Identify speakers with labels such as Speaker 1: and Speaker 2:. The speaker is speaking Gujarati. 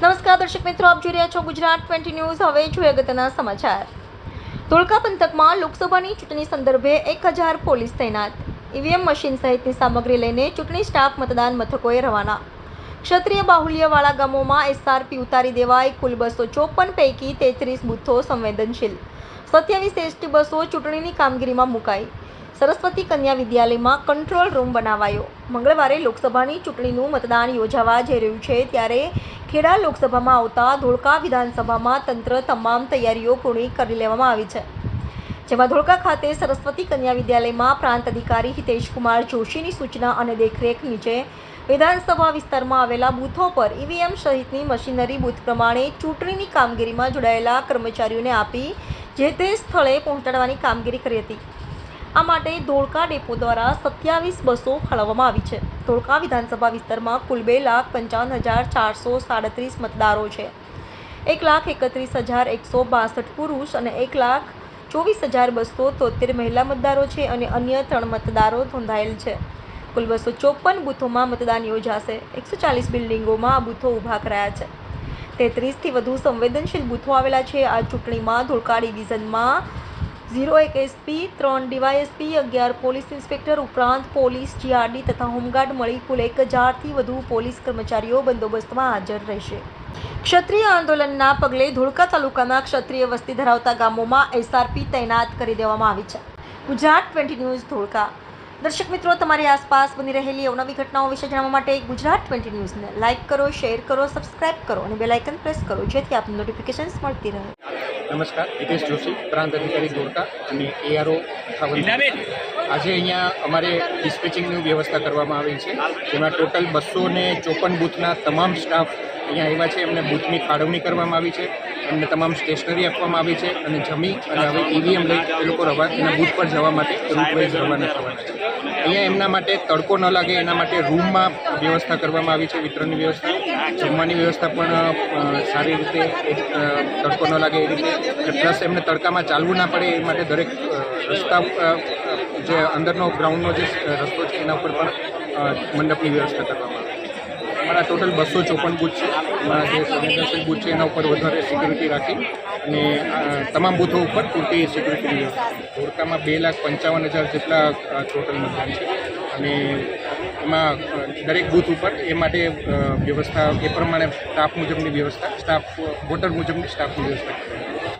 Speaker 1: નમસ્કાર દર્શક મિત્રો, આપ જોઈ રહ્યા છો ગુજરાત ટ્વેન્ટી ન્યૂઝ. હવે જોઈએ અગત્યના સમાચાર. ધોળકા પંથકમાં લોકસભાની ચૂંટણી સંદર્ભે એક હજાર પોલીસ તૈનાત. ઈવીએમ મશીન સહિતની સામગ્રી લઈને ચૂંટણી સ્ટાફ, મતદાન મથકોએ રવાના. ક્ષત્રિય બાહુલ્યવાળા ગામોમાં એસઆરપી ઉતારી દેવાય, કુલ બસો ચોપન પૈકી તેત્રીસ બૂથો સંવેદનશીલ. સત્યાવીસ એસટી બસો ચૂંટણીની કામગીરીમાં મુકાઈ. સરસ્વતી કન્યા વિદ્યાલયમાં કંટ્રોલ રૂમ બનાવાયો. મંગળવારે લોકસભાની ચૂંટણીનું મતદાન યોજાવા જઈ રહ્યું છે, ત્યારે ખેડા લોકસભામાં આવતા ધોળકા વિધાનસભામાં તંત્ર તમામ તૈયારીઓ પૂર્ણ કરી લેવામાં આવી છે. જેમાં ધોળકા ખાતે સરસ્વતી કન્યા વિદ્યાલયમાં પ્રાંત અધિકારી હિતેશકુમાર જોશીની સૂચના અને દેખરેખ નીચે વિધાનસભા વિસ્તારમાં આવેલા બૂથો પર ઈવીએમ સહિતની મશીનરી બૂથ પ્રમાણે ચૂંટણીની કામગીરીમાં જોડાયેલા કર્મચારીઓને આપી જે તે સ્થળે પહોંચાડવાની કામગીરી કરી હતી. આ માટે ધોળકા ડેપો દ્વારા સત્યાવીસ બસો ફાળવવામાં આવી છે. ધોળકા વિધાનસભા વિસ્તારમાં કુલ બે લાખ પંચાવન હજાર ચારસો સાડત્રીસ મતદારો છે. એક લાખ એકત્રીસ હજાર એકસો બાસઠ પુરુષ અને એક લાખ ચોવીસ હજાર બસો તોતેર મહિલા મતદારો છે અને અન્ય ત્રણ મતદારો નોંધાયેલ છે. કુલ બસો ચોપન બૂથોમાં મતદાન યોજાશે. એકસો ચાલીસ બિલ્ડિંગોમાં આ બૂથો ઊભા કરાયા છે. તેત્રીસથી વધુ સંવેદનશીલ બૂથો આવેલા છે. આ ચૂંટણીમાં ધોળકા ડિવિઝનમાં ઝીરો એક એસપી, ત્રણ ડીવાયએસપી, અગિયાર પોલીસ ઇન્સ્પેક્ટર ઉપરાંત પોલીસ, જીઆરડી તથા હોમગાર્ડ મળી કુલ એક હજારથી વધુ પોલીસ કર્મચારીઓ બંદોબસ્તમાં હાજર રહેશે. ક્ષત્રિય આંદોલનના પગલે ધોળકા તાલુકાના ક્ષત્રિય વસ્તી ધરાવતા ગામોમાં એસઆરપી તૈનાત કરી દેવામાં આવી છે. Gujarat twenty news Dholka. દર્શક મિત્રો, તમારી આસપાસ બની રહેલી અવનવી ઘટનાઓ વિશે જાણવા માટે ગુજરાત ટ્વેન્ટી ન્યૂઝને લાઇક કરો, શેર કરો, સબસ્ક્રાઇબ કરો અને બેલાઇકન પ્રેસ કરો, જેથી આપને નોટિફિકેશન્સ મળતી રહે.
Speaker 2: નમસ્કાર હિતેશ જોશી પ્રાંત અધિકારી ગોરકા અને એઆરઓ આજે અહીંયા અમારે ડિસ્પેચિંગની વ્યવસ્થા કરવામાં આવી છે. જેમાં ટોટલ બસો ને ચોપન બૂથના તમામ સ્ટાફ અહીંયા આવ્યા છે. એમને બૂથની ફાળવણી કરવામાં આવી છે. એમને તમામ સ્ટેશનરી આપવામાં આવી છે અને જમી અને હવે ઈવીએમ લઈ એ લોકો રવા એના બૂથ પર જવા માટે રૂટવાઇઝ રવાના થવાના છે. અહીંયા એમના માટે તડકો ન લાગે એના માટે રૂમમાં વ્યવસ્થા કરવામાં આવી છે વિતરણની વ્યવસ્થા. જમવાની વ્યવસ્થા પણ સારી રીતે તડકો ન લાગે એ રીતે. પ્લસ એમને તડકામાં ચાલવું ના પડે એ માટે દરેક રસ્તા જે અંદરનો ગ્રાઉન્ડનો જે રસ્તો છે એના ઉપર પણ મંડપની વ્યવસ્થા કરવામાં આવે. અમારા ટોટલ બસો ચોપન બૂથ છે. અમારા જે સંવેદનશીલ બૂથ છે એના ઉપર વધારે સિક્યુરિટી રાખી અને તમામ બૂથો ઉપર પૂરતી સિક્યુરિટી ધોળકામાં બે લાખ પંચાવન હજાર જેટલા ટોટલ મતદાન છે. અને એમાં દરેક બૂથ ઉપર એ માટે વ્યવસ્થા, એ પ્રમાણે સ્ટાફ મુજબની વ્યવસ્થા સ્ટાફ વોટર મુજબની સ્ટાફની વ્યવસ્થા.